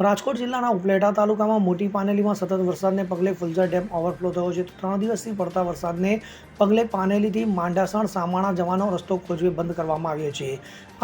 રાજકોટ જિલ્લાના ઉપલેટા તાલુકામાં મોટી પાનેલીમાં સતત વરસાદને પગલે ફુલઝર ડેમ ઓવરફ્લો થયો છે. ત્રણ દિવસથી પડતા વરસાદને પગલે પાનેલીથી માંડાસણ સામાણા જવાનો રસ્તો કોઝવે બંધ કરવામાં આવ્યો છે.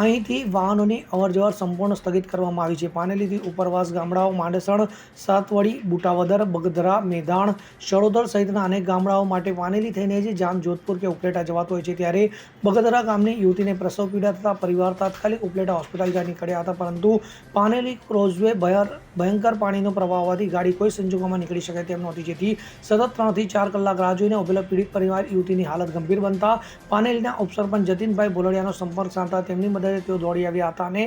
અહીંથી વાહનોની અવરજવર સંપૂર્ણ સ્થગિત કરવામાં આવી છે. પાનેલીથી ઉપરવાસ ગામડાઓ માંડસણ, સાતવડી, બુટાવદર, બગધરા, મેદાણ શળોદર સહિતના અનેક ગામડાઓ માટે પાનેલી થઈને જે જામ જોધપુર કે ઉપલેટા જવાતો હોય છે. ત્યારે બગધરા ગામની યુવતીને પ્રસવ પીડા થતા પરિવાર તાત્કાલિક ઉપલેટા હોસ્પિટલ જ્યાં નીકળ્યા હતા. પરંતુ પાનેલી ક્રોઝવે ભયર ભયંકર પાણીનો પ્રવાહ હોવાથી ગાડી કોઈ સંજોગોમાં નીકળી શકે તેમ નહોતી. જેથી સતત ત્રણથી ચાર કલાક રાહ જોઈને ઉભેલા પીડિત પરિવાર, યુવતીની હાલત ગંભીર બનતા પાનેલીના ઉપસરપંચ જતીનભાઈ બોલડિયાનો સંપર્ક સાધતા તેમની મદદે તેઓ દોડી આવ્યા હતા અને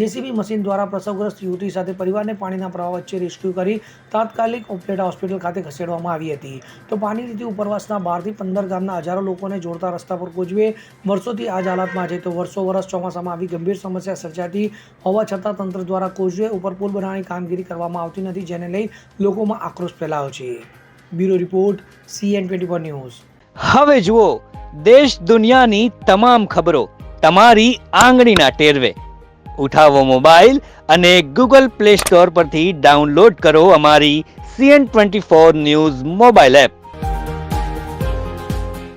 જેસીબી મશીન દ્વારા પ્રસવગ્રસ્ત યુવતી સાથે પરિવારને પાણીના પ્રવાહ વચ્ચે રેસ્ક્યુ કરી તાત્કાલિક ઉપલેટા હોસ્પિટલ ખાતે ખસેડવામાં આવી હતી. તો પાણીથી ઉપરવાસના બારથી પંદર ગામના હજારો લોકોને જોડતા રસ્તા પર કોજવે વર્ષોથી આ જ હાલતમાં છે. તો વર્ષો વર્ષ ચોમાસામાં આવી ગંભીર સમસ્યા સર્જાતી હોવા છતાં તંત્ર દ્વારા કોજવે ઉપર પુલ બનાવવાની કામગીરી કરવામાં આવતી નથી, જેને લઈ લોકોમાં આક્રોશ ફેલાયો છે. Bureau report, CN twenty news. હવે જુઓ, દેશ દુનિયાની તમામ ખબરો તમારી આંગળીના ટેરવે. ઉઠાવો મોબાઈલ અને ગૂગલ પ્લે સ્ટોર પરથી ડાઉનલોડ કરો અમારી CN twenty four news mobile app.